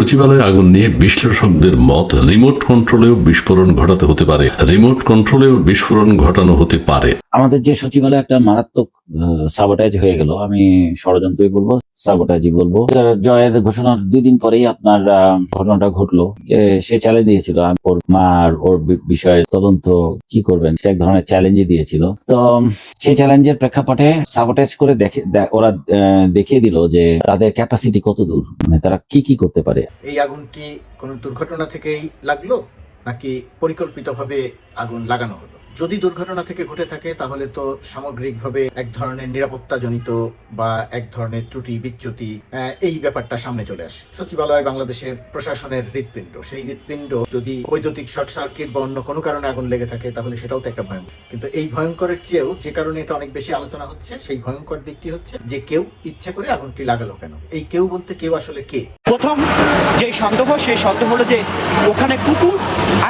সচিবালয়ে আগুন নিয়ে বিশ্লেষকদের মত, রিমোট কন্ট্রোলেও বিস্ফোরণ ঘটাতে হতে পারে। রিমোট কন্ট্রোলেও বিস্ফোরণ ঘটানো হতে পারে। আমাদের যে সচিবালয় একটা মারাত্মক সাবোটাইজ হয়ে গেল। আমি ষড়যন্ত্রই বলব সাবোটাইজই বলব। জয়ের ঘোষণার দুই দিন পরেই আপনার ঘটনাটা ঘটলো। সে চ্যালেঞ্জ দিয়েছিল। ওর মার ওর বিষয়ে তদন্ত কি করবেন, সে এক ধরনের চ্যালেঞ্জই দিয়েছিল। তো সেই চ্যালেঞ্জের প্রেক্ষাপটে সাবোটাইজ করে দেখে ওরা দেখিয়ে দিল যে তাদের ক্যাপাসিটি কত দূর। মানে তারা কি কি করতে পারে। এই আগুনটি কোনো দুর্ঘটনা থেকেই লাগল, নাকি পরিকল্পিতভাবে আগুন লাগানো হলো? যদি দুর্ঘটনা থেকে ঘটে থাকে তাহলে তো সামগ্রিকভাবে এক ধরনের নিরাপত্তাজনিত বা এক ধরনের ত্রুটি বিচ্যুতি এই ব্যাপারটা সামনে চলে আসে। সচিবালয় বাংলাদেশের প্রশাসনের হৃৎপিণ্ড। সেই হৃৎপিণ্ড যদি বৈদ্যুতিক শর্ট সার্কিট বা অন্য কোনো কারণে আগুন লেগে থাকে তাহলে সেটাও তো একটা ভয়ঙ্কর। কিন্তু এই ভয়ঙ্করের চেয়েও যে কারণে এটা অনেক বেশি আলোচনা হচ্ছে সেই ভয়ঙ্কর দিকটি হচ্ছে যে কেউ ইচ্ছে করে আগুনটি লাগালো কেন? এই কেউ বলতে কেউ আসলে কে? প্রথম যে সন্দেহ সেই সন্দেহ হলো যে ওখানে কুকুর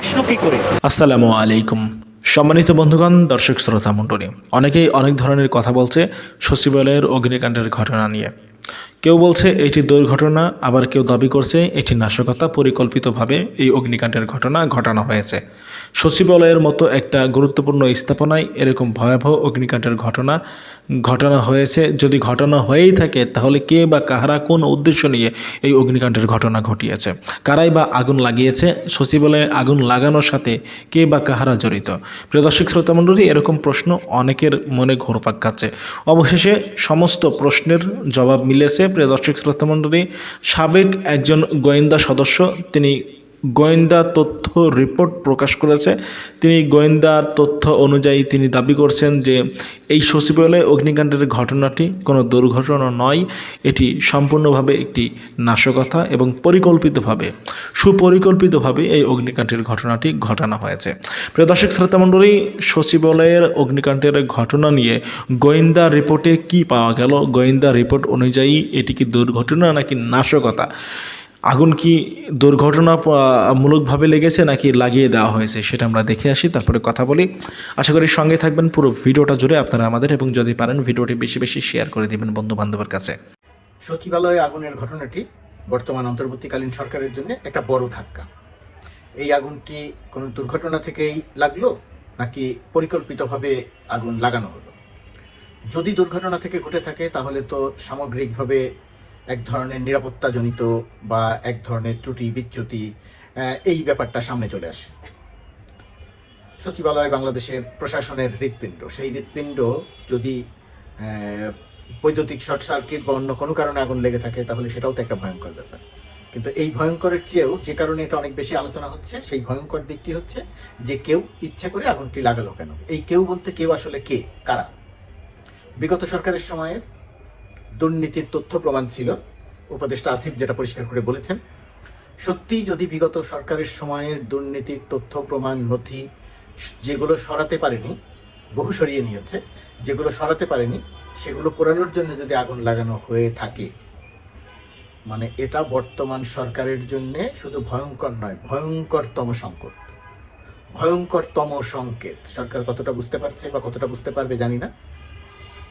আসলো কি করে? আসসালামু আলাইকুম। সম্মানিত বন্ধুগণ দর্শক শ্রোতা মণ্ডলী অনেকেই অনেক ধরনের কথা বলছে সচিবালয়ের অগ্নিকাণ্ডের ঘটনা নিয়ে। কেউ বলছে এটি দুর্ঘটনা, আবার কেউ দাবি করছে এটি নাশকতা পরিকল্পিতভাবে এই অগ্নিকাণ্ডের ঘটনা ঘটানো হয়েছে। সচিবালয়ের মতো একটা গুরুত্বপূর্ণ স্থাপনায় এরকম ভয়াবহ অগ্নিকাণ্ডের ঘটনা ঘটানো হয়েছে। যদি ঘটনা হয়েই থাকে, তাহলে কে বা কাহারা কোন উদ্দেশ্য নিয়ে এই অগ্নিকাণ্ডের ঘটনা ঘটিয়েছে? কারাই বা আগুন লাগিয়েছে? সচিবালয়ে আগুন লাগানোর সাথে কে বা কাহারা জড়িত? প্রিয় দর্শক, শ্রোতা মণ্ডলী, এরকম প্রশ্ন অনেকের মনে ঘোরপাক খাচ্ছে। অবশেষে সমস্ত প্রশ্নের জবাব মিলেছে। প্রিয় দর্শক শ্রোতা মণ্ডলী সাবেক একজন গোয়েন্দা সদস্য তিনি গোয়েন্দা তথ্য রিপোর্ট প্রকাশ করেছে। তিনি গোয়েন্দা তথ্য অনুযায়ী তিনি দাবি করছেন যে, এই সচিবালয়ে অগ্নিকাণ্ডের ঘটনাটি কোনো দুর্ঘটনা নয়, এটি সম্পূর্ণভাবে একটি নাশকতা এবং পরিকল্পিতভাবে, সুপরিকল্পিতভাবে এই অগ্নিকাণ্ডের ঘটনাটি ঘটানো হয়েছে। প্রিয় দর্শক শ্রোতামণ্ডলী সচিবালয়ের অগ্নিকাণ্ডের ঘটনা নিয়ে গোয়েন্দা রিপোর্টে কি পাওয়া গেল? গোয়েন্দা রিপোর্ট অনুযায়ী এটি কি দুর্ঘটনা নাকি নাশকতা? আগুন কি দুর্ঘটনা মূলকভাবে লেগেছে নাকি লাগিয়ে দেওয়া হয়েছে সেটা আমরা দেখে আসি, তারপরে কথা বলি। আশা করি সঙ্গে থাকবেন, পুরো ভিডিওটা জুড়ে আপনারা আমাদের এবং যদি পারেন ভিডিওটি বেশি বেশি শেয়ার করে দিবেন বন্ধু বান্ধবের কাছে। সচিবালয়ে আগুনের ঘটনাটি বর্তমান অন্তর্বর্তীকালীন সরকারের জন্য একটা বড় ধাক্কা। এই আগুনটি কোনো দুর্ঘটনা থেকেই লাগল নাকি পরিকল্পিতভাবে আগুন লাগানো হলো? যদি দুর্ঘটনা থেকে ঘটে থাকে, তাহলে তো সামগ্রিকভাবে এক ধরনের নিরাপত্তাজনিত বা এক ধরনের ত্রুটি, বিচ্যুতি এই ব্যাপারটা সামনে চলে আসে। সচিবালয় বাংলাদেশের প্রশাসনের হৃৎপিণ্ড। সেই হৃৎপিণ্ড যদি বৈদ্যুতিক শর্ট সার্কিট বা অন্য কোনো কারণে আগুন লেগে থাকে, তাহলে সেটাও তো একটা ভয়ঙ্কর ব্যাপার। কিন্তু এই ভয়ঙ্করের চেয়েও যে কারণে এটা অনেক বেশি আলোচনা হচ্ছে, সেই ভয়ঙ্কর দিকটি হচ্ছে যে কেউ ইচ্ছে করে আগুনটি লাগালো কেন? এই কেউ বলতে কেউ আসলে কে? কারা? বিগত সরকারের সময়ের দুর্নীতির তথ্য প্রমাণ ছিল, উপদেষ্টা আসিফ যেটা পরিষ্কার করে বলেছেন। সত্যি যদি বিগত সরকারের সময়ের দুর্নীতির তথ্য প্রমাণ নথি যেগুলো সরাতে পারেনি, বহু সরিয়ে নিয়েছে, যেগুলো সরাতে পারেনি, সেগুলো পোড়ানোর জন্য যদি আগুন লাগানো হয়ে থাকে মানে এটা বর্তমান সরকারের জন্য শুধু ভয়ঙ্কর নয়, ভয়ঙ্করতম সংকট। ভয়ঙ্করতম সংকেত। সরকার কতটা বুঝতে পারছে বা কতটা বুঝতে পারবে জানি না।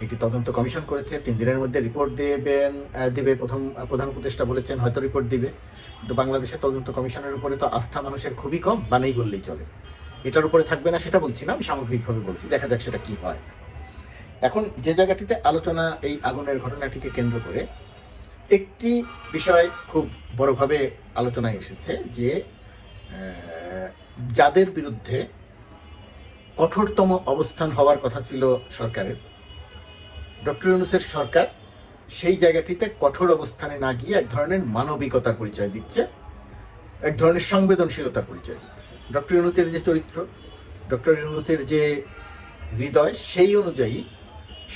একটি তদন্ত কমিশন করেছে, তিন দিনের মধ্যে রিপোর্ট দেবেন দেবে, প্রথম প্রধান উপদেষ্টা বলেছেন, হয়তো রিপোর্ট দিবে। কিন্তু বাংলাদেশের তদন্ত কমিশনের উপরে তো আস্থা মানুষের খুবই কম বা নেই বললেই চলে। এটার উপরে থাকবে না সেটা বলছি না, আমি সামগ্রিকভাবে বলছি, দেখা যাক সেটা কি হয়। এখন যে জায়গাটিতে আলোচনা, এই আগুনের ঘটনাটিকে কেন্দ্র করে একটি বিষয় খুব বড়ভাবে আলোচনায় এসেছে যে যাদের বিরুদ্ধে কঠোরতম অবস্থান হওয়ার কথা ছিল সরকারের ডক্টর ইউনুসের সরকার সেই জায়গাটিতে কঠোর অবস্থানে না গিয়ে এক ধরনের মানবিকতার পরিচয় দিচ্ছে, এক ধরনের সংবেদনশীলতার পরিচয় দিচ্ছে। ডক্টর ইউনুসের যে চরিত্র, ডক্টর ইউনুসের যে হৃদয়, সেই অনুযায়ী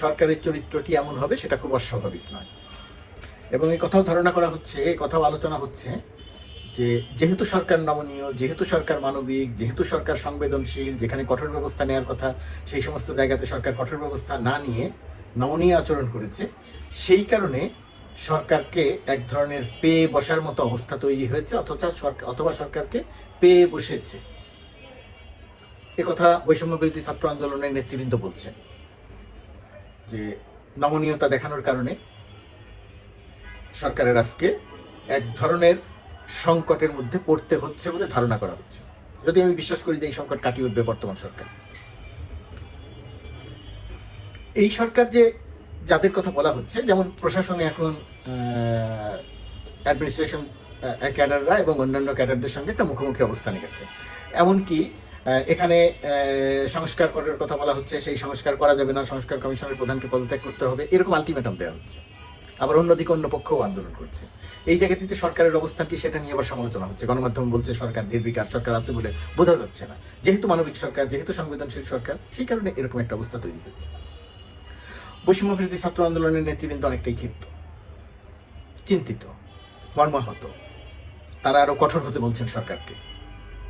সরকারের চরিত্রটি এমন হবে, সেটা খুব অস্বাভাবিক নয়। এবং এই কথাও ধারণা করা হচ্ছে, এই কথাও আলোচনা হচ্ছে যে যেহেতু সরকার নমনীয়, যেহেতু সরকার মানবিক, যেহেতু সরকার সংবেদনশীল, যেখানে কঠোর ব্যবস্থা নেওয়ার কথা, সেই সমস্ত জায়গাতে সরকার কঠোর ব্যবস্থা না নিয়ে নমনীয় আচরণ করেছে, সেই কারণে সরকারকে এক ধরনের পেয়ে বসার মতো অবস্থা তৈরি হয়েছে, অথচ সরকার অথবা সরকারকে পেয়ে বসেছে। একথা বৈষম্য বিরোধী ছাত্র আন্দোলনের নেতৃবৃন্দ বলছেন যে নমনীয়তা দেখানোর কারণে সরকারের আজকে এক ধরনের সংকটের মধ্যে পড়তে হচ্ছে বলে ধারণা করা হচ্ছে। যদি আমি বিশ্বাস করি যে এই সংকট কাটিয়ে উঠবে বর্তমান সরকার। এই সরকার যে যাদের কথা বলা হচ্ছে, যেমন প্রশাসনে এখন অ্যাডমিনিস্ট্রেশন ক্যাডাররা এবং অন্যান্য ক্যাডারদের সঙ্গে একটা মুখোমুখি অবস্থানে গেছে। এমনকি এখানে সংস্কার করার কথা বলা হচ্ছে, সেই সংস্কার করা যাবে না, সংস্কার কমিশনের প্রধানকে পদত্যাগ করতে হবে, এরকম আলটিমেটাম দেওয়া হচ্ছে। আবার অন্যদিকে অন্য পক্ষও আন্দোলন করছে। এই জায়গাটিতে সরকারের অবস্থান কি সেটা নিয়ে আবার সমালোচনা হচ্ছে। গণমাধ্যম বলছে সরকার নির্বিকার, সরকার আছে বলে বোঝা যাচ্ছে না। যেহেতু মানবিক সরকার, যেহেতু সংবেদনশীল সরকার, সেই কারণে এরকম একটা অবস্থা তৈরি হচ্ছে। বৈষম্য বিরোধী ছাত্র আন্দোলনের নেতৃবৃন্দ অনেকটাই ক্ষিপ্ত, চিন্তিত, মর্মাহত। তারা আরও কঠোর হতে বলছেন সরকারকে।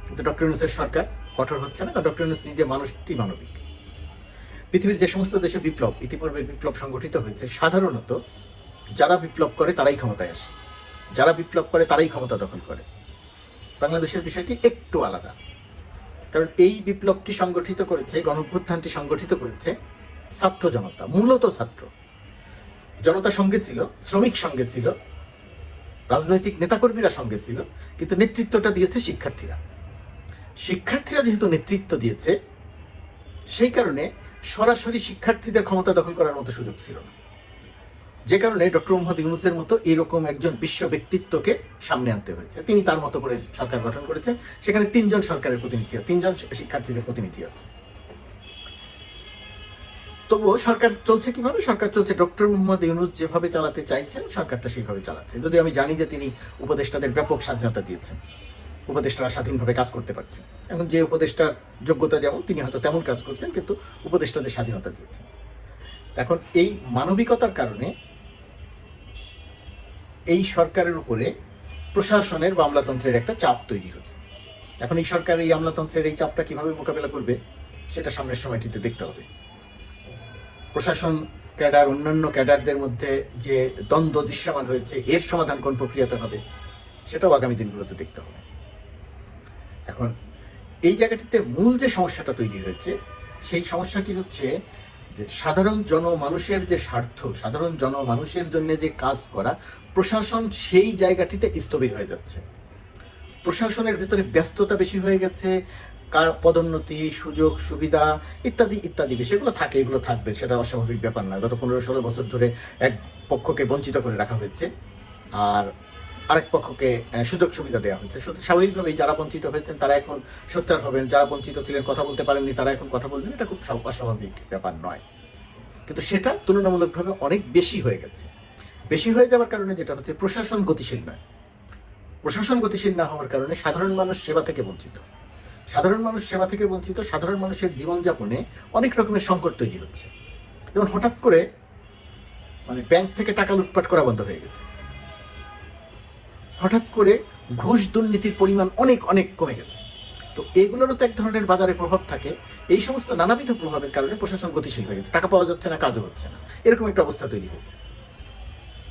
কিন্তু ডক্টর ইউনুসের সরকার কঠোর হচ্ছে না ডক্টর ইউনুস নিজে মানুষটি মানবিক। পৃথিবীর যে সমস্ত দেশে বিপ্লব, ইতিপূর্বে বিপ্লব সংগঠিত হয়েছে, সাধারণত যারা বিপ্লব করে তারাই ক্ষমতায় আসে। যারা বিপ্লব করে তারাই ক্ষমতা দখল করে। বাংলাদেশের বিষয়টি একটু আলাদা। কারণ এই বিপ্লবটি সংগঠিত করেছে, গণঅভ্যুত্থানটি সংগঠিত করেছে ছাত্র জনতা, মূলত ছাত্র। জনতা সঙ্গে ছিল, শ্রমিক সঙ্গে ছিল, রাজনৈতিক নেতাকর্মীরা সঙ্গে ছিল, কিন্তু নেতৃত্বটা দিয়েছে শিক্ষার্থীরা। শিক্ষার্থীরা যেহেতু নেতৃত্ব দিয়েছে, সেই কারণে সরাসরি শিক্ষার্থীদের ক্ষমতা দখল করার মতো সুযোগ ছিল না। যে কারণে ডক্টর মোহাম্মদ ইউনুসের মতো এরকম একজন বিশ্ব ব্যক্তিত্বকে সামনে আনতে হয়েছে। তিনি তার মতো করে সরকার গঠন করেছেন। সেখানে তিনজন সরকারের প্রতিনিধি তিনজন শিক্ষার্থীদের প্রতিনিধি আছে। তবুও সরকার চলছে কীভাবে? সরকার চলছে ডক্টর মোহাম্মদ ইউনুস যেভাবে চালাতে চাইছেন, সরকারটা সেইভাবে চালাচ্ছে। যদি আমি জানি যে তিনি উপদেষ্টাদের ব্যাপক স্বাধীনতা দিয়েছেন, উপদেষ্টারা স্বাধীনভাবে কাজ করতে পারছেন এখন যে উপদেষ্টার যোগ্যতা যেমন, তিনি হয়তো তেমন কাজ করছেন, কিন্তু উপদেষ্টাদের স্বাধীনতা দিয়েছেন। এখন এই মানবিকতার কারণে এই সরকারের উপরে প্রশাসনের বা আমলাতন্ত্রের একটা চাপ তৈরি হয়েছে। এখন এই সরকার এই আমলাতন্ত্রের এই চাপটা কীভাবে মোকাবেলা করবে, সেটা সামনের সময়টিতে দেখতে হবে। প্রশাসন, ক্যাডার, অন্যান্য ক্যাডারদের মধ্যে যে দ্বন্দ্ব দৃশ্যমান হয়েছে এর সমাধান কোন প্রক্রিয়াতে হবে, সেটাও আগামী দিনগুলোতে দেখতে হবে। এখন, এই জায়গাটিতে মূল যে সমস্যাটা তৈরি হয়েছে, সেই সমস্যাটি হচ্ছে যে সাধারণ জনমানুষের যে স্বার্থ, সাধারণ জনমানুষের জন্য যে কাজ করা, প্রশাসন সেই জায়গাটিতে স্থবির হয়ে যাচ্ছে। প্রশাসনের ভেতরে ব্যস্ততা বেশি হয়ে গেছে পদোন্নতি, সুযোগ, সুবিধা ইত্যাদি ইত্যাদি বিষয়গুলো থাকে, এগুলো থাকবে, সেটা অস্বাভাবিক ব্যাপার নয়। গত পনেরো ষোলো বছর ধরে এক পক্ষকে বঞ্চিত করে রাখা হয়েছে। আর আরেক পক্ষকে সুযোগ সুবিধা দেওয়া হয়েছে। স্বাভাবিকভাবেই যারা বঞ্চিত হয়েছেন, তারা এখন সোচ্চার হবেন। যারা বঞ্চিত ছিলেন, কথা বলতে পারেননি, তারা এখন কথা বলবেন। এটা খুব অস্বাভাবিক ব্যাপার নয়। কিন্তু সেটা তুলনামূলকভাবে অনেক বেশি হয়ে গেছে। বেশি হয়ে যাওয়ার কারণে যেটা হচ্ছে, প্রশাসন গতিশীল নয়। প্রশাসন গতিশীল না হওয়ার কারণে সাধারণ মানুষ সেবা থেকে বঞ্চিত। সাধারণ মানুষ সেবা থেকে বঞ্চিত, সাধারণ মানুষের জীবনযাপনে অনেক রকমের সংকট তৈরি হচ্ছে। যেমন হঠাৎ করে মানে ব্যাংক থেকে টাকা লুটপাট করা বন্ধ হয়ে গেছে। হঠাৎ করে ঘুষ দুর্নীতির পরিমাণ অনেক অনেক কমে গেছে। তো এগুলোরও তো এক ধরনের বাজারে প্রভাব থাকে। এই সমস্ত নানাবিধ প্রভাবের কারণে প্রশাসন গতিশীল হয়ে গেছে। টাকা পাওয়া যাচ্ছে না, কাজও হচ্ছে না। এরকম একটা অবস্থা তৈরি হচ্ছে।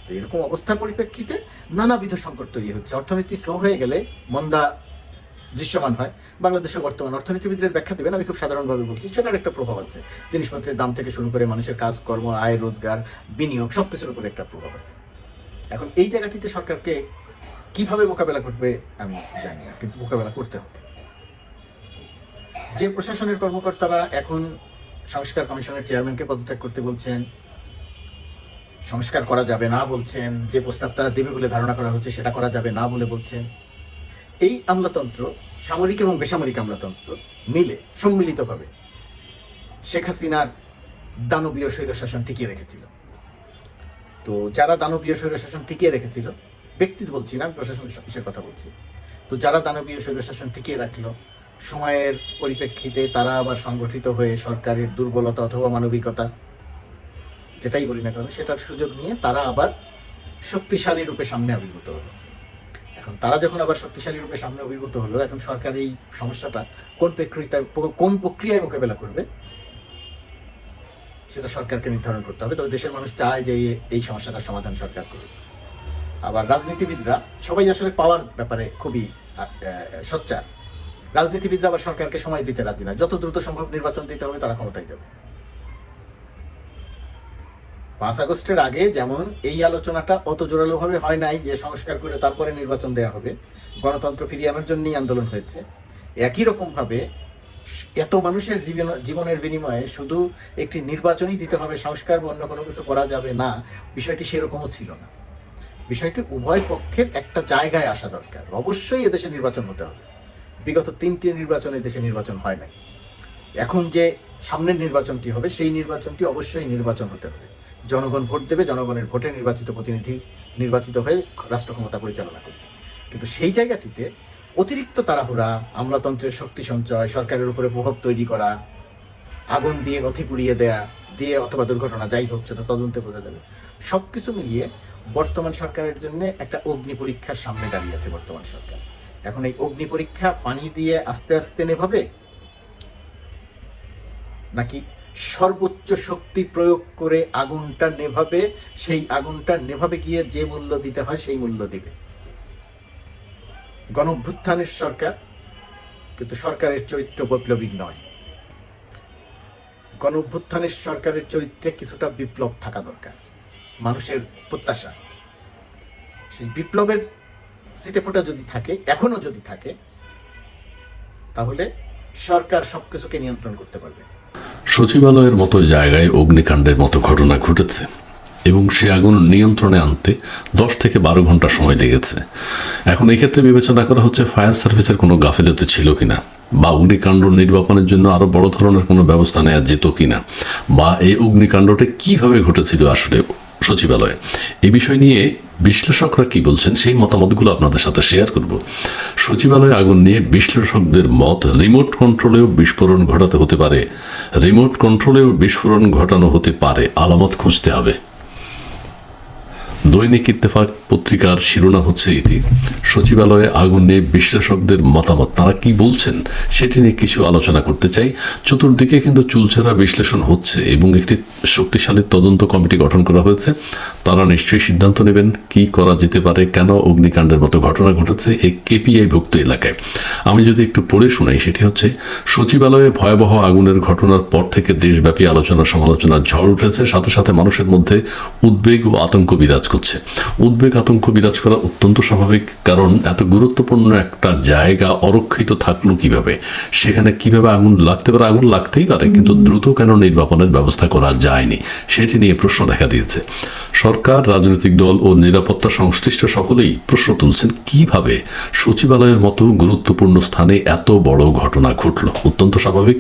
তো এরকম অবস্থার পরিপ্রেক্ষিতে নানাবিধ সংকট তৈরি হচ্ছে। অর্থনীতি স্লো হয়ে গেলে মন্দা দৃশ্যমান হয়। বাংলাদেশের বর্তমান অর্থনীতিবিদদের ব্যাখ্যা দেবেন, আমি খুব সাধারণভাবে বলছি, সেটার একটা প্রভাব আছে। জিনিসপত্রের দাম থেকে শুরু করে মানুষের কাজকর্ম, আয়, রোজগার, বিনিয়োগ সব কিছুর উপরে একটা প্রভাব আছে। এখন এই জায়গাটিতে সরকারকে কীভাবে মোকাবেলা করবে, আমি জানি না, কিন্তু মোকাবেলা করতে হবে। যে প্রশাসনের কর্মকর্তারা এখন সংস্কার কমিশনের চেয়ারম্যানকে পদত্যাগ করতে বলছেন, সংস্কার করা যাবে না বলছেন, যে প্রস্তাব তারা দেবে বলে ধারণা করা হচ্ছে সেটা করা যাবে না বলে বলছেন এই আমলাতন্ত্র, সামরিক এবং বেসামরিক আমলাতন্ত্র মিলে, সম্মিলিতভাবে শেখ হাসিনার দানবীয় স্বৈরশাসন টিকিয়ে রেখেছিল। তো যারা দানবীয় স্বৈরশাসন টিকিয়ে রেখেছিল ব্যক্তি বলছি না প্রশাসন অফিসের কথা বলছি। তো যারা দানবীয় স্বৈরশাসন টিকিয়ে রাখল, সময়ের পরিপ্রেক্ষিতে তারা আবার সংগঠিত হয়ে সরকারের দুর্বলতা অথবা মানবিকতা, যেটাই বলি না কেন, সেটার সুযোগ নিয়ে তারা আবার শক্তিশালী রূপে সামনে আবির্ভূত হলো। এখন তারা যখন আবার শক্তিশালী রূপে সামনে আবির্ভূত হলো, এখন সরকার এই সমস্যাটা কোন প্রক্রিয়ায় কোন প্রক্রিয়ায় মোকাবেলা করবে, সেটা সরকারকে নির্ধারণ করতে হবে। তবে দেশের মানুষ চায় যে এই- সমস্যাটার সমাধান সরকার করবে আবার রাজনীতিবিদরা, সবাই আসলে পাওয়ার ব্যাপারে খুবই সোচ্চার। রাজনীতিবিদরা আবার সরকারকে সময় দিতে রাজি না যত দ্রুত সম্ভব নির্বাচন দিতে হবে, তারা ক্ষমতায় যাবে। পাঁচ আগস্টের আগে যেমন এই আলোচনাটা অত জোরালোভাবে হয় নাই যে সংস্কার করে তারপরে নির্বাচন দেওয়া হবে, গণতন্ত্র ফিরিয়ে আনার জন্যই আন্দোলন হয়েছে। একই রকমভাবে এত মানুষের জীবন, জীবনের বিনিময়ে শুধু একটি নির্বাচনই দিতে হবে, সংস্কার বা অন্য কোনো কিছু করা যাবে না, বিষয়টি সেরকমও ছিল না। বিষয়টি উভয় পক্ষের একটা জায়গায় আসা দরকার। অবশ্যই এদেশে নির্বাচন হতে হবে। বিগত তিনটি নির্বাচনে দেশে নির্বাচন হয় নাই। এখন যে সামনের নির্বাচনটি হবে, সেই নির্বাচনটি অবশ্যই নির্বাচন হতে হবে। জনগণ ভোট দেবে, জনগণের ভোটে নির্বাচিত প্রতিনিধি নির্বাচিত হয়ে রাষ্ট্র ক্ষমতা পরিচালনা করবে। কিন্তু সেই জায়গাটিতে অতিরিক্ত তাড়াহুড়া, আমলাতন্ত্রের শক্তি সঞ্চয়, সরকারের উপরে প্রভাব তৈরি করা, আগুন দিয়ে নথি পুড়িয়ে দেয়া, দিয়ে অথবা দুর্ঘটনা যাই হোক, সেটা তদন্তে বোঝা যাবে। সব কিছু মিলিয়ে বর্তমান সরকারের জন্য একটা অগ্নি পরীক্ষার সামনে দাঁড়িয়ে আছে বর্তমান সরকার। এখন এই অগ্নি পরীক্ষা পানি দিয়ে আস্তে আস্তে নেভাবে? নাকি সর্বোচ্চ শক্তি প্রয়োগ করে আগুনটা নেভাবে, সেই আগুনটা নেভাবে গিয়ে যে মূল্য দিতে হয় সেই মূল্য দিবে। গণভ্যুত্থানের সরকার কিন্তু সরকারের চরিত্র বৈপ্লবিক নয়। গণভ্যুত্থানের সরকারের চরিত্রে কিছুটা বিপ্লব থাকা দরকার। মানুষের প্রত্যাশা। সেই বিপ্লবের সিটেফোটা যদি থাকে, এখনও যদি থাকে, তাহলে সরকার সবকিছুকে নিয়ন্ত্রণ করতে পারবে। সচিবালয়ের মতো জায়গায় অগ্নিকাণ্ডের মতো ঘটনা ঘটেছে এবং সে আগুন নিয়ন্ত্রণে আনতে দশ থেকে বারো ঘণ্টা সময় লেগেছে। এখন এক্ষেত্রে বিবেচনা করা হচ্ছে ফায়ার সার্ভিসের কোনো গাফিলতি ছিল কিনা বা অগ্নিকাণ্ড নির্বাপনের জন্য আরও বড় ধরনের কোনো ব্যবস্থা নেওয়া যেত কিনা বা এই অগ্নিকাণ্ডটি কীভাবে ঘটেছিল আসলে সচিবালয়ে? এ বিষয় নিয়ে বিশ্লেষকরা কি বলছেন সেই মতামতগুলো আপনাদের সাথে শেয়ার করব। সচিবালয়ে আগুন নিয়ে বিশ্লেষকদের মত রিমোট কন্ট্রোলেও বিস্ফোরণ ঘটাতে হতে পারে। রিমোট কন্ট্রোলেও বিস্ফোরণ ঘটানো হতে পারে। আলামত খুঁজতে হবে। দৈনিক ইত্তেফাক পত্রিকার শিরোনাম হচ্ছে এটি। সচিবালয়ে আগুন নিয়ে বিশ্লেষকদের মতামত। তারা কি বলছেন সেটি নিয়ে কিছু আলোচনা করতে চাই। চতুর্দিকে কিন্তু চুলচেরা বিশ্লেষণ হচ্ছে এবং একটি শক্তিশালী তদন্ত কমিটি গঠন করা হয়েছে। তারা নিশ্চয়ই সিদ্ধান্ত নেবেন কি করা যেতে পারে, কেন অগ্নিকাণ্ডের মতো ঘটনা ঘটেছে এই কেপিআই ভুক্ত এলাকায়। আমি যদি একটু পড়ে শোনাই, সেটি হচ্ছে, সচিবালয়ে ভয়াবহ আগুনের ঘটনার পর থেকে দেশব্যাপী আলোচনা সমালোচনার ঝড় উঠেছে। সাথে সাথে মানুষের মধ্যে উদ্বেগ ও আতঙ্ক বিরাজ করছে। উদ্বেগ আতঙ্ক বিরাজ করা অত্যন্ত স্বাভাবিক কারণ এত গুরুত্বপূর্ণ একটা জায়গা অরক্ষিত থাকল কীভাবে? সেখানে কীভাবে আগুন লাগতে পারে? আগুন লাগতেই পারে কিন্তু দ্রুত কেন নির্বাপনের ব্যবস্থা করা যায়নি? সেটি নিয়ে প্রশ্ন দেখা দিয়েছে। সরকার রাজনৈতিক দল ও নিরাপত্তা সংশ্লিষ্ট সকলেই প্রশ্ন তুলছেন কীভাবে সচিবালয়ের মতো গুরুত্বপূর্ণ স্থানে এত বড় ঘটনা ঘটল? অত্যন্ত স্বাভাবিক।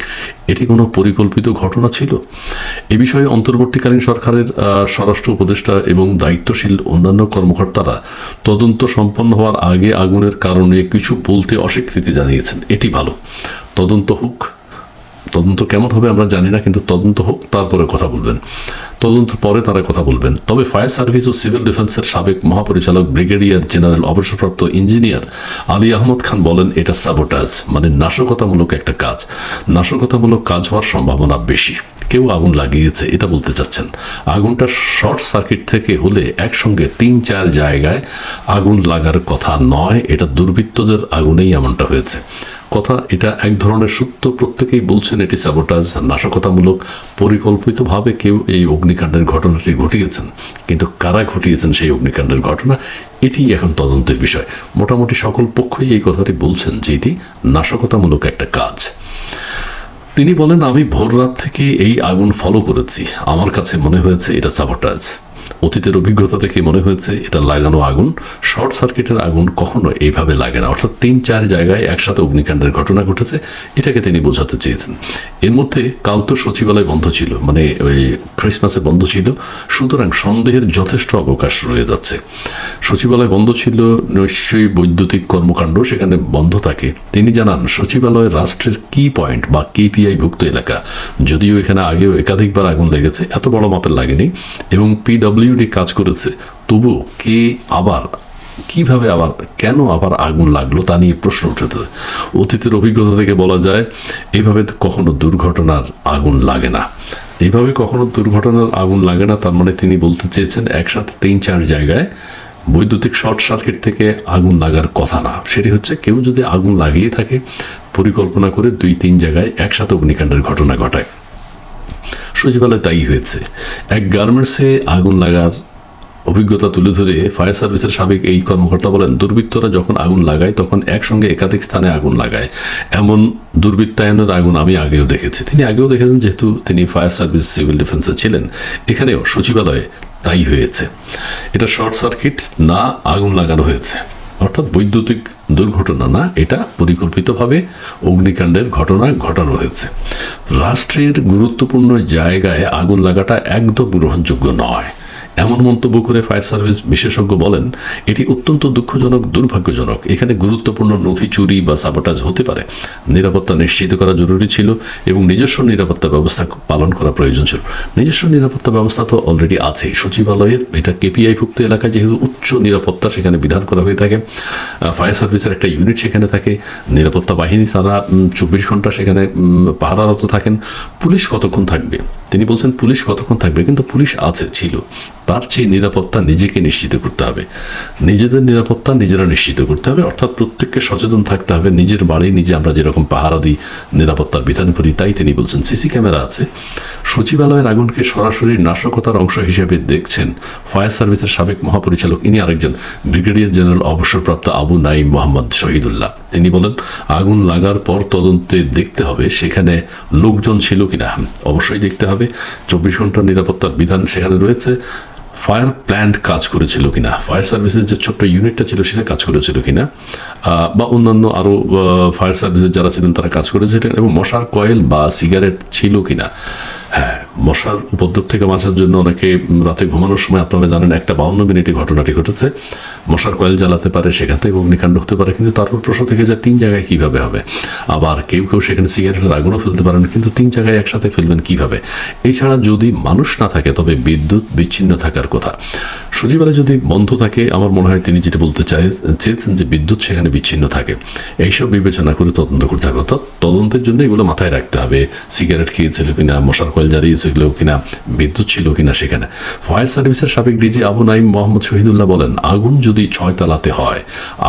এটি কোনো পরিকল্পিত ঘটনা ছিল? এ বিষয়ে অন্তর্বর্তীকালীন সরকারের স্বরাষ্ট্র উপদেষ্টা এবং দায়িত্বশীল অন্যান্য কর্মকর্তারা তদন্ত সম্পন্ন হওয়ার আগে আগুনের কারণে কিছু বলতে অস্বীকৃতি জানিয়েছেন। এটি ভালো। তদন্ত হোক। তদন্ত কেমন হবে আমরা জানি না, কিন্তু তদন্ত হোক, তারপরে কথা বলবেন। তদন্ত পরে তারা কথা বলবেন। তবে ফায়ার সার্ভিস ও সিভিল ডিফেন্সের সাবেক মহাপরিচালক ব্রিগেডিয়ার জেনারেল অবসরপ্রাপ্ত ইঞ্জিনিয়ার আলী আহমদ খান বলেন, এটা সাবোটাজ মানে নাশকতামূলক একটা কাজ। নাশকতামূলক কাজ হওয়ার সম্ভাবনা বেশি। কেউ আগুন লাগিয়েছে, এটা বলতে চাচ্ছেন। আগুনটা শর্ট সার্কিট থেকে হলে একসঙ্গে তিন চার জায়গায় আগুন লাগার কথা নয়, এটা দুর্বৃত্তদের আগুনেই এমনটা হয়েছে। কথা, এটা এক ধরনের সত্য প্রত্যেকেই বলছেন, এটি সাবোটাজ নাশকতামূলক, পরিকল্পিতভাবে কেউ এই অগ্নিকাণ্ডের ঘটনাটি ঘটিয়েছেন। কিন্তু কারা ঘটিয়েছেন সেই অগ্নিকাণ্ডের ঘটনা, এটি এখন তদন্তের বিষয়। মোটামুটি সকল পক্ষই এই কথাটি বলছেন যে এটি নাশকতামূলক একটা কাজ। তিনি বলেন, আমি ভোর রাত থেকে এই আগুন ফলো করেছি। আমার কাছে মনে হয়েছে এটা সাবোটাজ অতীতের অভিজ্ঞতা থেকে মনে হয়েছে, এটা লাগানো আগুন। শর্ট সার্কিটের আগুন কখনো এইভাবে লাগে না। অর্থাৎ তিন চার জায়গায় একসাথে অগ্নিকাণ্ডের ঘটনা ঘটেছে, এটাকে তিনি বোঝাতে চেয়েছেন। এর মধ্যে কাল তো সচিবালয় বন্ধ ছিল মানে ওই ক্রিসমাসে বন্ধ ছিল। সুতরাং সন্দেহের যথেষ্ট অবকাশ রয়ে যাচ্ছে। সচিবালয় বন্ধ ছিল, নিশ্চয়ই বৈদ্যুতিক কর্মকাণ্ড সেখানে বন্ধ থাকে। তিনি জানান, সচিবালয় রাষ্ট্রের কি পয়েন্ট বা কেপিআই ভুক্ত এলাকা। যদিও এখানে আগেও একাধিকবার আগুন লেগেছে, এত বড় মাপের লাগেনি। এবং পিডব্লিউডি কাজ করেছে। তবু কে আবার, কীভাবে আবার, কেন আবার আগুন লাগল তা নিয়ে প্রশ্ন উঠেছে। অতীতের অভিজ্ঞতা থেকে বলা যায় এইভাবে তো কখনো দুর্ঘটনার আগুন লাগে না। এইভাবে কখনো দুর্ঘটনার আগুন লাগে না, তার মানে তিনি বলতে চেয়েছেন একসাথে তিন চার জায়গায় বৈদ্যুতিক শর্ট সার্কিট থেকে আগুন লাগার কথা না। সেটি হচ্ছে কেউ যদি আগুন লাগিয়ে থাকে, পরিকল্পনা করে দুই তিন জায়গায় একসাথে অগ্নিকাণ্ডের ঘটনা ঘটায়। সচিবালয় তাই হয়েছে। এক গার্মেন্টসে আগুন লাগার অভিজ্ঞতা তুলে ধরে ফায়ার সার্ভিসের সাবেক এই কর্মকর্তা বলেন, দুর্বৃত্তরা যখন আগুন লাগায়, তখন একসঙ্গে একাধিক স্থানে আগুন লাগায়। এমন দুর্বৃত্তায়নের আগুন আমি আগেও দেখেছি। তিনি আগেও দেখেছেন, যেহেতু তিনি ফায়ার সার্ভিস সিভিল ডিফেন্সে ছিলেন। এখানেও সচিবালয়ে তাই হয়েছে। এটা শর্ট সার্কিট, না আগুন লাগানো হয়েছে। অর্থাৎ বৈদ্যুতিক দুর্ঘটনা না, এটা পরিকল্পিতভাবে অগ্নিকাণ্ডের ঘটনা ঘটানো হয়েছে। রাষ্ট্রের গুরুত্বপূর্ণ জায়গায় আগুন লাগাটা একদম গ্রহণযোগ্য নয়। এমন মন্তব্য করে ফায়ার সার্ভিস বিশেষজ্ঞ বলেন, এটি অত্যন্ত দুঃখজনক, দুর্ভাগ্যজনক। এখানে গুরুত্বপূর্ণ নথি চুরি বা সাবোটাজ হতে পারে। নিরাপত্তা নিশ্চিত করা জরুরি ছিল এবং নিজস্ব নিরাপত্তা ব্যবস্থা পালন করা প্রয়োজন ছিল। নিজস্ব নিরাপত্তা ব্যবস্থা তো অলরেডি আছে। সচিবালয়ের এটা কেপিআই ভুক্ত এলাকায় যেহেতু উচ্চ নিরাপত্তা সেখানে বিধান করা হয়ে থাকে। ফায়ার সার্ভিসের একটা ইউনিট সেখানে থাকে। নিরাপত্তা বাহিনী তারা চব্বিশ ঘণ্টা সেখানে পাহারারত থাকেন। পুলিশ কতক্ষণ থাকবে? তিনি বলছেন, পুলিশ কতক্ষণ থাকবে? কিন্তু পুলিশ আছে, ছিল। তার চেয়ে নিরাপত্তা নিজেকে নিশ্চিত করতে হবে। নিজেদের নিরাপত্তা নিজেরা নিশ্চিত করতে হবে। অর্থাৎ প্রত্যেককে সচেতন থাকতে হবে। নিজের বাড়ি, নিজে আমরা যেরকম পাহারা দিই, নিরাপত্তার বিধান করি, তাই তিনি বলছেন। সিসি ক্যামেরা আছে। সচিবালয়ের আগুনকে সরাসরি নাশকতার অংশ হিসেবে দেখছেন। ফায়ার সার্ভিসের সাবেক মহাপরিচালক, ইনি আরেকজন। ব্রিগেডিয়ার জেনারেল অবসরপ্রাপ্ত আবু নাইম মোহাম্মদ শহীদুল্লাহ। তিনি বলেন, আগুন লাগার পর তদন্তে দেখতে হবে সেখানে লোকজন ছিল কিনা। অবশ্যই দেখতে হবে। চব্বিশ ঘণ্টার নিরাপত্তার বিধান সেখানে রয়েছে। ফায়ার প্ল্যান্ট কাজ করেছিল কিনা? ফায়ার সার্ভিসের যে ছোট্ট ইউনিটটা ছিল, সেটা কাজ করেছিল কিনা? বা অন্যান্য আরও ফায়ার সার্ভিসের যারা ছিলেন, তারা কাজ করেছিলেন? এবং মশার কয়েল বা সিগারেট ছিল কিনা? হ্যাঁ মশার উপদ্রব থেকে বাঁচার জন্য অনেকে রাতে ঘুমানোর সময় আপনারা জানেন একটা বাউন্ন মিনিটে ঘটনাটি ঘটেছে। মশার কয়েল জ্বালাতে পারে, সেখান থেকে অগ্নিকাণ্ড হতে পারে, কিন্তু তারপর প্রশ্ন থেকে যায় তিন জায়গায় কীভাবে হবে? আবার কেউ কেউ সেখানে সিগারেটের আগুনও ফেলতে পারেন, কিন্তু তিন জায়গায় একসাথে ফেলবেন কীভাবে? এছাড়া যদি মানুষ না থাকে, তবে বিদ্যুৎ বিচ্ছিন্ন থাকার কথা। সচিবালয় যদি বন্ধ থাকে, আমার মনে হয় তিনি যেটা বলতে চাই চেয়েছেন যে বিদ্যুৎ সেখানে বিচ্ছিন্ন থাকে। এইসব বিবেচনা করে তদন্ত করতে হবে। তদন্তের জন্য এগুলো মাথায় রাখতে হবে। সিগারেট খেয়েছিল কিনা, মশার কয়েল জ্বালিয়েছিল কিনা, বিদ্যুৎ ছিল কিনা সেখানে। ফায়ার সার্ভিসের সাবেক ডিজি আবু নাইম মোহাম্মদ শহীদুল্লাহ বলেন, আগুন যদি ছয় তালাতে হয়,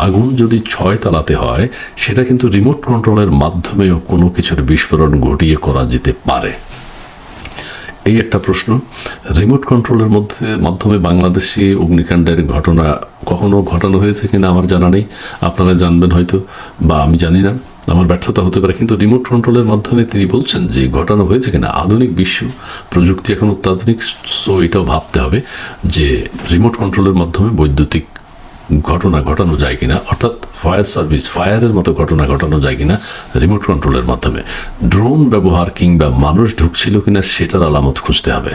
আগুন যদি ছয় তালাতে হয়, সেটা কিন্তু রিমোট কন্ট্রোলের মাধ্যমেও কোনো কিছুর বিস্ফোরণ ঘটিয়ে করা যেতে পারে। এই একটা প্রশ্ন। রিমোট কন্ট্রোলের মধ্যে, মাধ্যমে বাংলাদেশি অগ্নিকাণ্ডের ঘটনা কখনো ঘটানো হয়েছে কিনা আমার জানা নেই। আপনারা জানবেন হয়তো, বা আমি জানি না। আমার ব্যর্থতা হতে পারে, কিন্তু রিমোট কন্ট্রোলের মাধ্যমে তিনি বলছেন যে ঘটানো হয়েছে কিনা। আধুনিক বিশ্ব, প্রযুক্তি এখন অত্যাধুনিক সো এটাও ভাবতে হবে যে রিমোট কন্ট্রোলের মাধ্যমে বৈদ্যুতিক ঘটনা ঘটানো যায় কিনা, অর্থাৎ ফায়ার সার্ভিস, ফায়ারের মতো ঘটনা ঘটানো যায় কিনা রিমোট কন্ট্রোলের মাধ্যমে। ড্রোন ব্যবহার কিংবা মানুষ ঢুকছিল কিনা সেটার আলামত খুঁজতে হবে।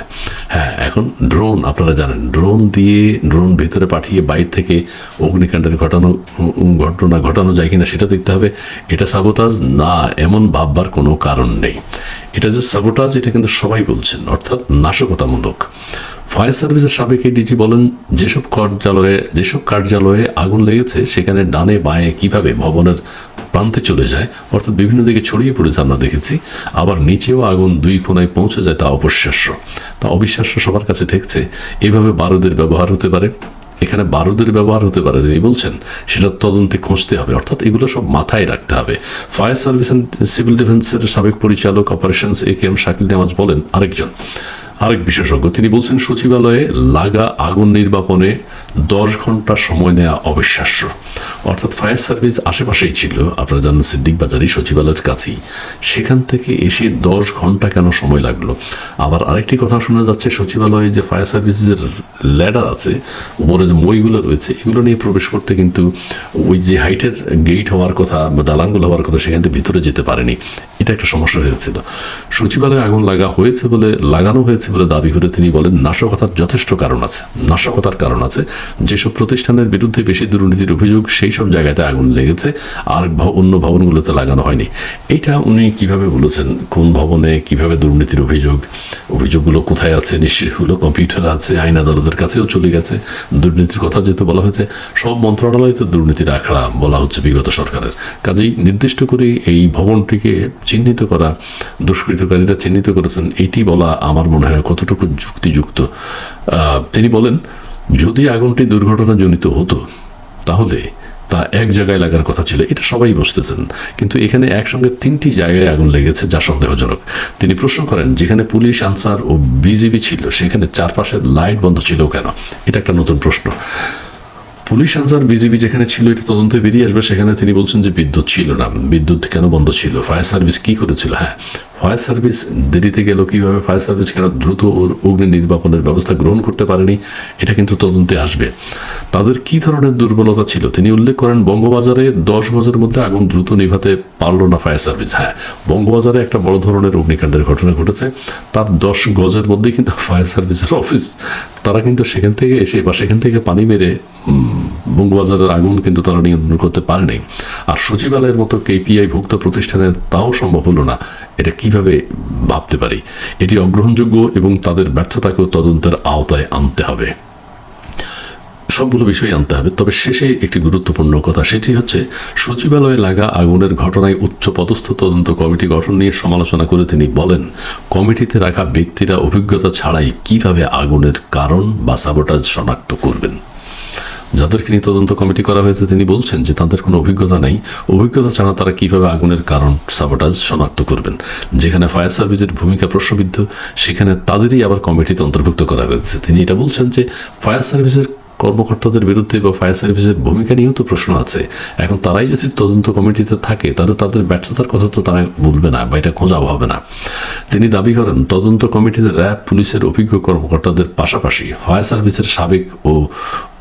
হ্যাঁ এখন ড্রোন আপনারা জানেন ড্রোন দিয়ে ড্রোন ভেতরে পাঠিয়ে বাইরে থেকে অগ্নিকাণ্ডের ঘটানো ঘটনা ঘটানো যায় কিনা সেটা দেখতে হবে। এটা সাবোটাজ না, এমন ভাববার কোনো কারণ নেই। এটা যে সাবোটাজ এটা কিন্তু সবাই বলছেন, অর্থাৎ নাশকতামূলক। ফায়ার সার্ভিসের সাবেক ডিজি বলেন, যেসব কার্যালয়ে যেসব কার্যালয়ে আগুন লেগেছে, সেখানে ডানে বাঁয়ে কীভাবে ভবনের প্রান্তে চলে যায়, অর্থাৎ বিভিন্ন দিকে ছড়িয়ে পড়েছে আমরা দেখেছি, আবার নিচেও আগুন দুই কোনায় পৌঁছে যায়, তা অবিশ্বাস্য। তা অবিশ্বাস্য সবার কাছে ঠেকছে, এভাবে বারুদের ব্যবহার হতে পারে? এখানে বারুদের ব্যবহার হতে পারে, তিনি বলছেন, সেটা তদন্তে খুঁজতে হবে, অর্থাৎ এগুলো সব মাথায় রাখতে হবে। ফায়ার সার্ভিস অ্যান্ড সিভিল ডিফেন্সের সাবেক পরিচালক operations A K M Shakil Newaz বলেন আরেকজন আরেক বিশেষজ্ঞ, তিনি বলছেন, সচিবালয়ে লাগা আগুন নির্বাপনে দশ ঘণ্টা সময় নেওয়া অবিশ্বাস্য। অর্থাৎ ফায়ার সার্ভিস আশেপাশেই ছিল, আপনারা জানেন সিদ্দিক বাজারি সচিবালয়ের কাছেই। সেখান থেকে এসে দশ ঘণ্টা কেন সময় লাগল? আবার আরেকটি কথা শোনা যাচ্ছে, সচিবালয়ে যে ফায়ার সার্ভিসের ল্যাডার আছে, উপরে যে মইগুলো রয়েছে, এগুলো নিয়ে প্রবেশ করতে কিন্তু ওই যে হাইটের গেট হওয়ার কথা বা দালানগুলো হওয়ার কথা সেখান থেকে ভিতরে যেতে পারেনি। এটা একটা সমস্যা হয়েছিল। সচিবালয়ে আগুন লাগা হয়েছে বলে, লাগানো হয়েছে বলে দাবি করে তিনি বলেন, নাশকতার যথেষ্ট কারণ আছে। নাশকতার কারণ আছে, যেসব প্রতিষ্ঠানের বিরুদ্ধে বেশি দুর্নীতির অভিযোগ, সেই সব জায়গাতে আগুন লেগেছে আর অন্য ভবনগুলোতে লাগানো হয়নি। এটা উনি কীভাবে বলেছেন? কোন ভবনে কীভাবে দুর্নীতির অভিযোগ? অভিযোগগুলো কোথায় আছে? নিশ্চয়ই হলো কম্পিউটার আছে আইন আদালতের কাছেও চলে গেছে। দুর্নীতির কথা যেহেতু বলা হয়েছে, সব মন্ত্রণালয়ে তো দুর্নীতির আখড়া বলা হচ্ছে বিগত সরকারের। কাজেই নির্দিষ্ট করে এই ভবনটিকে চিহ্নিত করা, দুষ্কৃতকারীরা চিহ্নিত করেছেন, এইটি বলা আমার মনে হয় কতটুকু যুক্তিযুক্ত। তিনি বলেন, যদি আগুনটি দুর্ঘটনাজনিত হতো, তাহলে তা এক জায়গায় লাগার কথা ছিল। এটা সবাই বুঝতেছেন। কিন্তু এখানে একসঙ্গে তিনটি জায়গায় আগুন লেগেছে যা সন্দেহজনক। তিনি প্রশ্ন করেন, যেখানে পুলিশ, আনসার ও বিজিবি ছিল, সেখানে চারপাশের লাইট বন্ধ ছিল কেন? এটা একটা নতুন প্রশ্ন। পুলিশ, আনসার, বিজিবি যেখানে ছিল, এটা তদন্তে বেরিয়ে আসবে। সেখানে তিনি বলছেন যে বিদ্যুৎ ছিল না। বিদ্যুৎ কেন বন্ধ ছিল? ফায়ার সার্ভিস কি করেছিল? হ্যাঁ ফায়ার সার্ভিস দেরিতে গেল কীভাবে? ফায়ার সার্ভিস কেন দ্রুত অগ্নি নির্বাপনের ব্যবস্থা গ্রহণ করতে পারেনি? এটা কিন্তু তদন্তে আসবে। তাদের কি ধরনের দুর্বলতা ছিল? তিনি উল্লেখ করেন, বঙ্গবাজারে দশ গজের মধ্যে আগুন দ্রুত নিভাতে পারল না ফায়ার সার্ভিস। হ্যাঁ বঙ্গবাজারে একটা বড় ধরনের অগ্নিকাণ্ডের ঘটনা ঘটেছে। তার দশ গজের মধ্যে কিন্তু ফায়ার সার্ভিসের অফিস, তারা কিন্তু সেখান থেকে এসে বা সেখান থেকে পানি মেরে বঙ্গবাজারের আগুন কিন্তু তারা নিয়ন্ত্রণ করতে পারেনি। আর সচিবালয়ের মতো কেপিআই ভুক্ত প্রতিষ্ঠানে তাও সম্ভব হলো না। এটা কীভাবে ভাবতে পারি? এটি অগ্রহণযোগ্য এবং তাদের ব্যর্থতাকেও তদন্তের আওতায় আনতে হবে। সবগুলো বিষয় আনতে হবে। তবে শেষে একটি গুরুত্বপূর্ণ কথা, সেটি হচ্ছে সচিবালয়ে লাগা আগুনের ঘটনায় উচ্চ পদস্থ তদন্ত কমিটি গঠন নিয়ে সমালোচনা করে তিনি বলেন, কমিটিতে রাখা ব্যক্তিরা অভিজ্ঞতা ছাড়াই কীভাবে আগুনের কারণ বা সাবোটাজ শনাক্ত করবেন? যাদেরকে নিয়ে তদন্ত কমিটি করা হয়েছে, তিনি বলছেন যে তাদের কোনো অভিজ্ঞতা নেই। অভিজ্ঞতা ছাড়া তারা কীভাবে আগুনের কারণ সাবোটাজ শনাক্ত করবেন? যেখানে ফায়ার সার্ভিসের ভূমিকা প্রশ্নবিদ্ধ, সেখানে তাদেরই আবার কমিটিতে অন্তর্ভুক্ত করা হয়েছে। তিনি এটা বলছেন যে ফায়ার সার্ভিসের কর্মকর্তাদের বিরুদ্ধে বা ফায়ার সার্ভিসের ভূমিকা নিয়েও তো প্রশ্ন আছে। এখন তারাই যদি তদন্ত কমিটিতে থাকে তাহলে তাদের ব্যর্থতার কথা তো তারা বলবে না বা এটা খোঁজাও হবে না। তিনি দাবি করেন, তদন্ত কমিটিতে র্যাব পুলিশের অভিজ্ঞ কর্মকর্তাদের পাশাপাশি ফায়ার সার্ভিসের সাবেক ও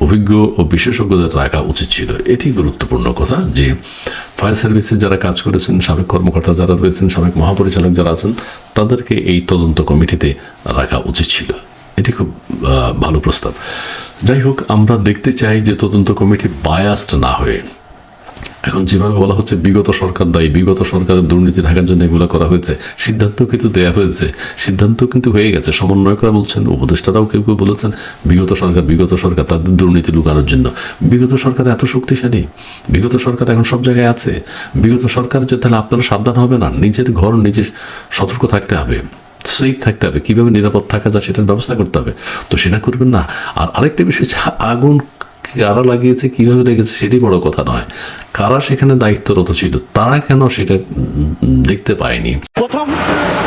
অভিজ্ঞ ও বিশেষজ্ঞদের রাখা উচিত ছিল। এটি গুরুত্বপূর্ণ কথা যে ফায়ার সার্ভিসে যারা কাজ করেছেন, সাবেক কর্মকর্তা যারা রয়েছেন, সাবেক মহাপরিচালক যারা আছেন, তাদেরকে এই তদন্ত কমিটিতে রাখা উচিত ছিল। এটি খুব ভালো প্রস্তাব। যাই হোক, আমরা দেখতে চাই যে তদন্ত কমিটি বায়াস্ট না হয়ে। এখন যেভাবে বলা হচ্ছে, বিগত সরকার দায়ী, বিগত সরকারের দুর্নীতি ঢাকার জন্য এগুলো করা হয়েছে সিদ্ধান্ত কিন্তু দেয়া হয়েছে। সিদ্ধান্ত কিন্তু হয়ে গেছে, সমন্বয়করা বলছেন, উপদেষ্টারাও কেউ কেউ বলেছেন, বিগত সরকার বিগত সরকার, তাদের দুর্নীতি লুকানোর জন্য। বিগত সরকার এত শক্তিশালী, বিগত সরকার এখন সব জায়গায় আছে। বিগত সরকার যে, তাহলে আপনারা সাবধান হবে না, নিজের ঘর নিজে সতর্ক থাকতে হবে। সেফ থাকতে হবে। কীভাবে নিরাপদ থাকা যায় সেটার ব্যবস্থা করতে হবে। তো সেটা করবেন না। আর আরেকটা বিষয় আগুন কারা লাগিয়েছে, কীভাবে লেগেছে সেটি বড় কথা নয়। কারা সেখানে দায়িত্বরত ছিল, তারা কেন সেটা দেখতে পায়নি? প্রথম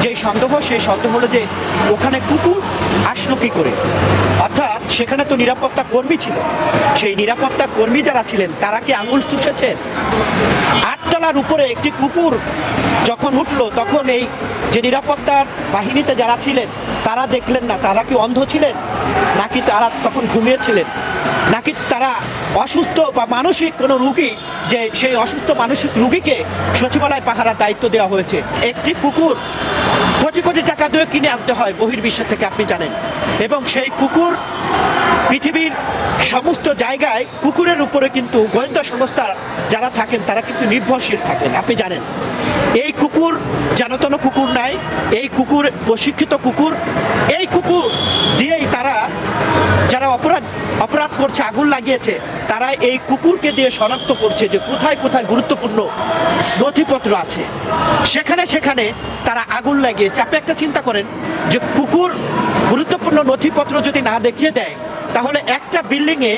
যে সন্দেহ, সেই সন্দেহ হলো যে ওখানে কুকুর আসলো কি করে? অর্থাৎ সেখানে তো নিরাপত্তা কর্মী ছিল। সেই নিরাপত্তা কর্মী যারা ছিলেন, তারা কি আঙুল চুষেছেন? আটতলার উপরে একটি কুকুর যখন উঠল, তখন এই যে নিরাপত্তার বাহিনীতে যারা ছিলেন, তারা দেখলেন না। তারা কি অন্ধ ছিলেন? নাকি তারা তখন ঘুমিয়েছিলেন? নাকি তারা অসুস্থ বা মানসিক কোনো রুগী যে সেই অসুস্থ মানসিক রুগীকে সচিবালয় পাহারার দায়িত্ব দেওয়া হয়েছে? একটি কুকুর কোটি কোটি টাকা দিয়ে কিনে আনতে হয় বহির্বিশ্ব থেকে, আপনি জানেন। এবং সেই কুকুর পৃথিবীর সমস্ত জায়গায় কুকুরের উপরে কিন্তু গোয়েন্দা সংস্থার যারা থাকেন, তারা কিন্তু নির্ভরশীল। থাকেন। আপনি জানেন, এই কুকুর জানতন কুকুর নাই, এই কুকুর প্রশিক্ষিত কুকুর, এই কুকুর দিয়েই তারা, যারা অপরাধ অপরাধ করছে, আগুন লাগিয়েছে, তারা এই কুকুরকে দিয়ে শনাক্ত করছে যে কোথায় কোথায় গুরুত্বপূর্ণ নথিপত্র আছে। সেখানে সেখানে তারা আগুন লাগিয়েছে। আপনি একটা চিন্তা করেন যে কুকুর গুরুত্বপূর্ণ নথিপত্র যদি না দেখিয়ে দেয় তাহলে একটা বিল্ডিংয়ে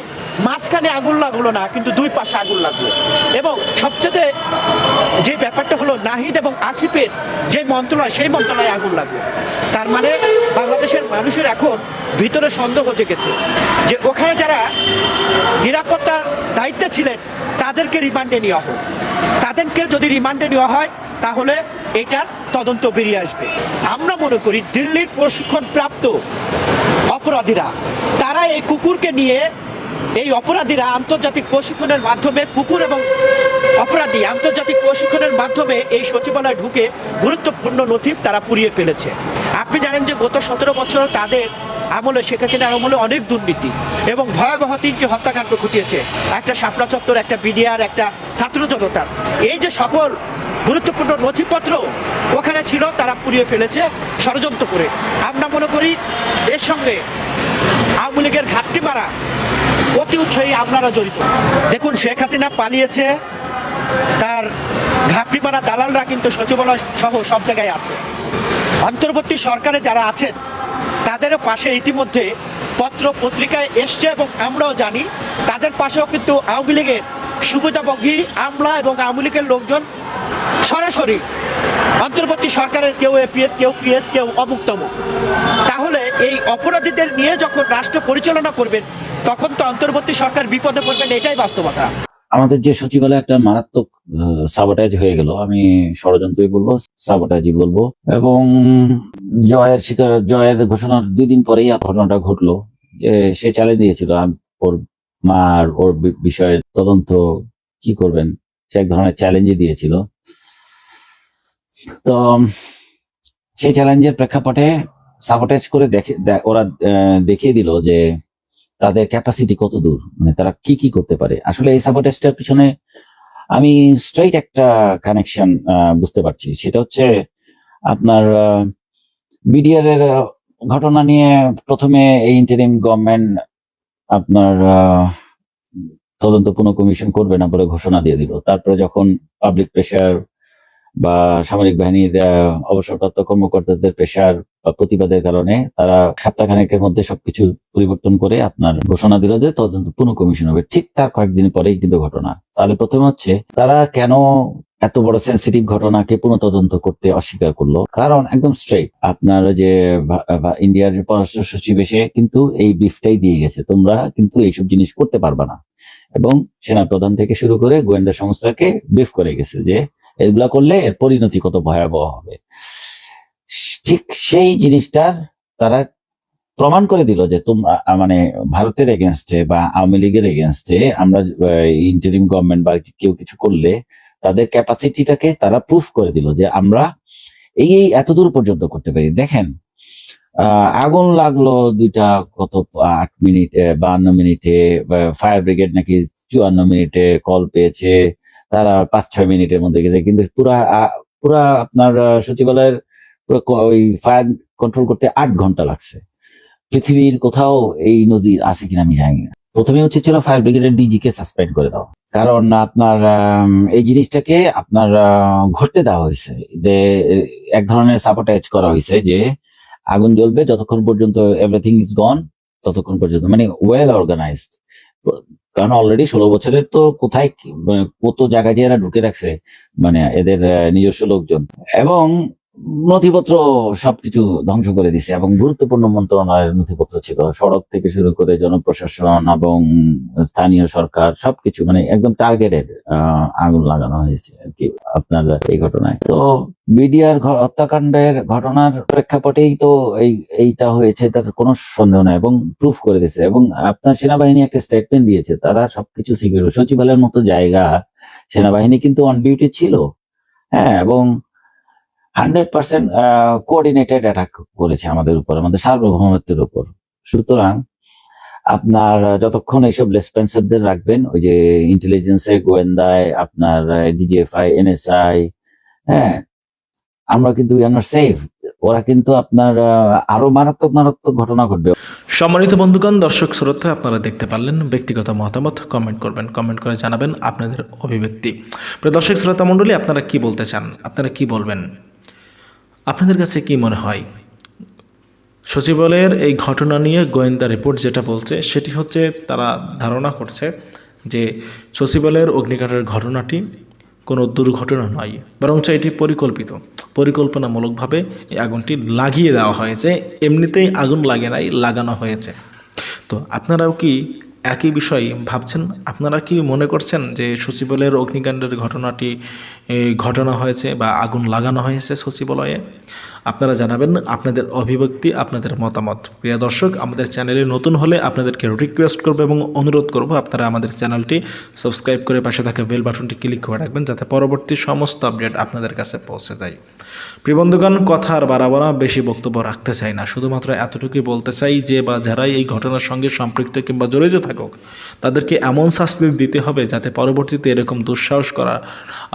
মাঝখানে আগুন লাগল না, কিন্তু দুই পাশে আগুন লাগল। এবং সবচেয়ে যে ব্যাপারটা হলো, নাহিদ এবং আসিফের যে মন্ত্রণালয়, সেই মন্ত্রণালয়ে আগুন লাগল। তার মানে বাংলাদেশের মানুষের এখন ভিতরে সন্দেহ জেগেছে যে ওখানে যারা নিরাপত্তার দায়িত্বে ছিলেন, তাদেরকে রিমান্ডে নেওয়া হোক। তাদেরকে যদি রিমান্ডে নেওয়া হয় তাহলে এটার তদন্ত বেরিয়ে আসবে। আমরা মনে করি দিল্লির প্রশিক্ষণ প্রাপ্ত অপরাধীরা তারা এই কুকুরকে নিয়ে, এই অপরাধীরা আন্তর্জাতিক প্রশিক্ষণের মাধ্যমে কুকুর এবং অপরাধী আন্তর্জাতিক প্রশিক্ষণের মাধ্যমে এই সচিবালয়ে ঢুকে গুরুত্বপূর্ণ নথি তারা পুড়িয়ে ফেলেছে। আপনি জানেন যে গত সতেরো বছর তাদের আমলে শেখ হাসিনার আমলে অনেক দুর্নীতি এবং ভয়াবহ তিনটি হত্যাকাণ্ড ঘটিয়েছে। একটা শাপলা চত্বর, একটা বিডিআর, একটা ছাত্র জনতার এই যে সকল গুরুত্বপূর্ণ নথিপত্র ওখানে ছিল, তারা পুড়িয়ে ফেলেছে ষড়যন্ত্র করে। আমরা মনে করি, এর সঙ্গে আওয়ামী লীগের ঘাটতি মারা অতি উৎসাহী আপনারা জড়িত। দেখুন, শেখ হাসিনা পালিয়েছে, তার মারা দালালরা কিন্তু সচিবালয় সহ সব জায়গায় আছে। অন্তর্বর্তী সরকারে যারা আছেন তাদেরও পাশে ইতিমধ্যে পত্র পত্রিকায় এসছে এবং আমরাও জানি, তাদের পাশেও কিন্তু আওয়ামী লীগের সুবিধাভোগী আমলা এবং আওয়ামী লীগের লোকজন সরাসরি অন্তর্বর্তী সরকারের কেউ এপিএস কেউ পিএস কেউ অমুক তমুক তাহলে এই অপরাধীদের নিয়ে যখন রাষ্ট্র পরিচালনা করবেন, তখন তো অন্তর্বর্তী সরকার বিপদে পড়বেন, এটাই বাস্তবতা। আমাদের যে সচিবালয় একটা মারাত্মক সাবোটাইজ হয়ে গেল। আমি ষড়যন্ত্রই বলব সাবোটাইজই বলব। এবং জয়ের শিকার, জয়ের ঘোষণার দুই দিন পরেই ঘটনাটা ঘটলো সে চালিয়ে দিয়েছিল। ওর মার ওর বিষয়ে তদন্ত কি করবেন? সে এক ধরনের চ্যালেঞ্জই দিয়েছিল। তো, সেই চ্যালেঞ্জের প্রেক্ষাপটে সাবোটাইজ করে দেখে ওরা দেখিয়ে দিল যে তাদের ক্যাপাসিটি কত দূর? মানে তারা কি কি করতে পারে? আসলে এই সাবোটাইজটার পিছনে আমি স্ট্রেইট একটা কানেকশন বুঝতে পারছি। সেটা হচ্ছে আপনার বিডিআর এর ঘটনা নিয়ে প্রথমে এই ইন্টারিম গভর্নমেন্ট আপনার তদন্ত পুনঃ কমিশন করবে না বলে ঘোষণা দিয়ে দিল। তারপরে যখন পাবলিক প্রেশার বা সামরিক বাহিনীর অবসরপ্রাপ্ত কর্মকর্তাদের প্রেশার প্রতিবাদের কারণে তারা সপ্তাহখানেকের মধ্যে সবকিছু পরিবর্তন করে আপনার ঘোষণা দিল যে তদন্ত পুনঃ কমিশন হবে। ঠিক তার কয়েকদিন পরেই কিন্তু ঘটনা। তাহলে প্রথমে হচ্ছে, তারা কেন এত বড় সেন্সিটিভ ঘটনাকে পুনঃ তদন্ত করতে অস্বীকার করল? কারণ একদম স্ট্রেট আপনার যে ইন্ডিয়ার পররাষ্ট্র সচিব এসে কিন্তু এই ব্রিফটাই দিয়ে গেছে, তোমরা কিন্তু এইসব জিনিস করতে পারবা না। এবং সেনা প্রধান থেকে শুরু করে গোয়েন্দা সংস্থাকে ব্রিফ করে গেছে যে, এগুলা করলে এর পরিণতি কত ভয়াবহ হবে। ঠিক সেই জিনিসটার তারা প্রমাণ করে দিল যে তোমরা মানে ভারতের এগেনস্টে বা আওয়ামী লীগের এগেনস্টে আমরা ইন্টারিম গভর্নমেন্ট বা কেউ কিছু করলে তাদের ক্যাপাসিটিটাকে তারা প্রুফ করে দিল যে আমরা এই এই এত দূর পর্যন্ত করতে পারি। দেখেন আগুন লাগল দুইটা কত, আট মিনিট বাহান্ন মিনিটে ফায়ার ব্রিগেড নাকি চুয়ান্ন মিনিটে কল পেয়েছে, তারা পাঁচ, ছয় মিনিটের মধ্যে গেছে, কিন্তু পুরা পুরা আপনার সচিবালয়ের ওই ফায়ার কন্ট্রোল করতে আট ঘণ্টা লাগছে। পৃথিবীর কোথাও এই নদী আছে কিনা আমি জানি না। প্রথমে হচ্ছে ছিল ফায়ার ব্রিগেডের ডিজি কে সাসপেন্ড করে দাও। কারণ আপনার এই জিনিসটাকে আপনার ঘটতে দেওয়া হয়েছে। যে এক ধরনের সাপোর্টাইজ করা হয়েছে যে, আগুন জ্বলবে, যতক্ষণ পর্যন্ত এভরিথিং ইজ গন ততক্ষণ পর্যন্ত। মানে ওয়েল অর্গানাইজড কারণ অলরেডি ষোলো বছরের তো কোথায় মানে কত জায়গায় যে এরা ঢুকে রাখছে মানে এদের নিজস্ব লোকজন। এবং নথিপত্র সবকিছু ধ্বংস করে দিছে এবং গুরুত্বপূর্ণ মন্ত্রণালয়ের নথিপত্র ছিল। সড়ক থেকে শুরু করে জনপ্রশাসন এবং স্থানীয় সরকার সবকিছু মানে একদম টার্গেটেড আগুন লাগানো হয়েছে আর কি আপনার এই ঘটনায়। তো বিডিআর হত্যাকাণ্ডের ঘটনার প্রেক্ষাপটেই তো এই, এইটা হয়েছে তার কোনো সন্দেহ নাই এবং প্রুফ করে দিয়েছে এবং আপনার সেনাবাহিনী একটা স্টেটমেন্ট দিয়েছে, তারা সবকিছু সিকিউর সচিবালয়ের মতো জায়গা, সেনাবাহিনী কিন্তু অন ডিউটি ছিল। হ্যাঁ এবং হান্ড্রেড পার্সেন্ট কোঅর্ডিনেটেড অ্যাটাক করেছে আমাদের উপর, আমাদের সার্বভৌমত্বের উপর। সুতরাং আপনার যতক্ষণ এইসব লেসপেন্সারদের রাখবেন, ওই যে ইন্টেলিজেন্সে গোয়েন্দায়, আপনার ডিজিএফআই এনএসআই হ্যাঁ আমরা কিন্তু সেফ ওরা কিন্তু আপনার আরও মারাত্মক মারাত্মক ঘটনা ঘটবে। সম্মানিত বন্ধুগণ, দর্শক শ্রোতা, আপনারা দেখতে পারলেন ব্যক্তিগত মতামত। কমেন্ট করবেন, কমেন্ট করে জানাবেন আপনাদের অভিব্যক্তি। দর্শক শ্রোতা মণ্ডলী, আপনারা কি বলতে চান? আপনারা কি বলবেন? আপনাদের কাছে কি মনে হয়? সচিবালয়ের এই ঘটনা নিয়ে গোয়েন্দা রিপোর্ট যেটা বলছে, সেটি হচ্ছে তারা ধারণা করছে যে সচিবালয়ের অগ্নিকাণ্ডের ঘটনাটি কোনো দুর্ঘটনা নয়, বরঞ্চ এটি পরিকল্পিত। পরিকল্পনামূলকভাবে এই আগুনটি লাগিয়ে দেওয়া হয়েছে। এমনিতেই আগুন লাগে নাই, লাগানো হয়েছে। তো আপনারাও কি একই বিষয় ভাবছেন? আপনারা কি মনে করছেন যে সচিবালয়ের অগ্নিকাণ্ডের ঘটনাটি ঘটনা হয়েছে বা আগুন লাগানো হয়েছে সচিবালয়ে? আপনারা জানাবেন আপনাদের অভিব্যক্তি, আপনাদের মতামত। প্রিয় দর্শক, আমাদের চ্যানেলে নতুন হলে আপনাদেরকে রিকোয়েস্ট করব এবং অনুরোধ করব আপনারা আমাদের চ্যানেলটি সাবস্ক্রাইব করে পাশে থাকা বেল বাটনটি ক্লিক করে রাখবেন যাতে পরবর্তী সমস্ত আপডেট আপনাদের কাছে পৌঁছে যায়। প্রিয় বন্ধুগণ, কথা আর বাড়াবো না, বেশি বক্তব্য রাখতে চাই না। শুধুমাত্র এতটুকুই বলতে চাই যে বা যারাই এই ঘটনার সঙ্গে সম্পৃক্ত কিংবা জড়িত থাকুক তাদেরকে এমন শাস্তি দিতে হবে যাতে পরবর্তীতে এরকম দুঃসাহস করা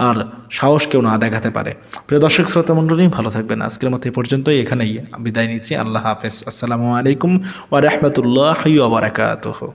আর সাহস কেউ না দেখাতে পারে। প্রিয় দর্শক, শ্রোতা মণ্ডলী, ভালো থাকবেন। আজকের মতো এ পর্যন্তই। এখানেই বিদায় নিচ্ছি। আল্লাহ হাফেজ। আসসালামু আলাইকুম ওয়া রাহমাতুল্লাহি ওয়া বারাকাতুহু।